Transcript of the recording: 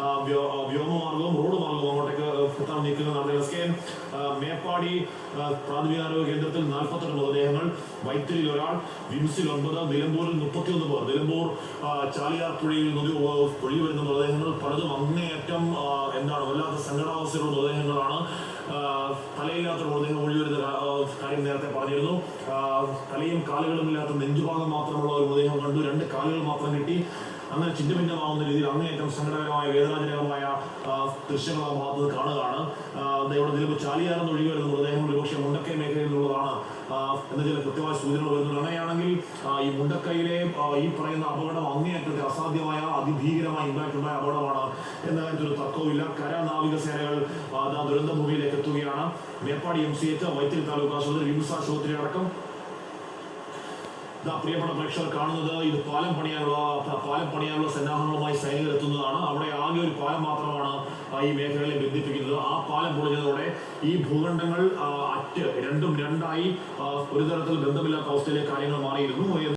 ആ, വ്യോമമാർഗവും റോഡ് മാർഗവും അങ്ങോട്ടേക്ക് എത്താൻ നീക്കുന്ന നടന്നത് എസ് കെ മേപ്പാടി പ്രാഥമിക ആരോഗ്യ കേന്ദ്രത്തിൽ നാൽപ്പത്തെട്ട് മൃതദേഹങ്ങൾ വൈത്തിരിയിൽ ഒരാൾ വിംസിൽ ഒൻപത് നിലമ്പൂരിൽ മുപ്പത്തിയൊന്ന് പേർ. നിലമ്പൂർ ചാലിയാർ പുഴയിൽ നദി വരുന്ന മൃതദേഹങ്ങൾ പലതും അങ്ങേയറ്റം എന്താണ് വല്ലാത്ത സങ്കടാവസ്ഥയുള്ള മൃതദേഹങ്ങളാണ്. തലയില്ലാത്ത മൃതദേഹം ഒഴി വരുന്ന കാര്യം നേരത്തെ പറഞ്ഞിരുന്നു. തലയും കാലുകളും ഇല്ലാത്ത നെഞ്ചുഭാഗം മാത്രമുള്ള ഒരു മൃതദേഹം കണ്ടു. രണ്ട് കാലുകൾ മാത്രം കിട്ടി. അങ്ങനെ ചിന്തഭിന്നമാവുന്ന രീതിയിൽ അങ്ങേയറ്റം സങ്കടകരമായ വേദനാജനകമായ ദൃശ്യങ്ങൾ ആ ഭാഗത്ത് കാണുകയാണ്. ഇവിടെ നിലവിൽ ചാലിയാറെന്ന് ഒഴികെ വരുന്ന മൃതദേഹം ഒരുപക്ഷെ മുണ്ടക്കൈ മേഖലയിൽ നിന്നുള്ളതാണ്. എന്ന ചില കൃത്യമായ സൂചനകൾ വരുന്നുണ്ട്. അങ്ങനെയാണെങ്കിൽ ഈ മുണ്ടക്കൈയിലെ ഈ പറയുന്ന അപകടം അങ്ങേയറ്റത്തെ അസാധ്യമായ അതിഭീകരമായ ഇമ്പാക്റ്റ് ഉണ്ടായ അപകടമാണ് എന്ന കാര്യത്തിൽ തർക്കവുമില്ല കര നാവിക സേനകൾ ആ, ദാ ദുരന്ത ഭൂമിയിലേക്ക് എത്തുകയാണ്. Meppadi M C H Vythiri taluk ആശുപത്രി അടക്കം പ്രിയപ്പെട്ട പ്രേക്ഷകർ കാണുന്നത് ഇത് പാലം പണിയാനുള്ള പാലം പണിയാനുള്ള സന്നാഹങ്ങളുമായി സൈനികർ എത്തുന്നതാണ്. അവിടെ ആകെ ഒരു പാലം മാത്രമാണ് ഈ മേഖലകളെ ബന്ധിപ്പിക്കുന്നത്. ആ പാലം പൊളിഞ്ഞതോടെ ഈ ഭൂഖണ്ഡങ്ങൾ അറ്റ് രണ്ടും രണ്ടായി ഒരു തരത്തിൽ ബന്ധമില്ലാത്ത അവസ്ഥയിലെ കാര്യങ്ങൾ മാറിയിരുന്നു.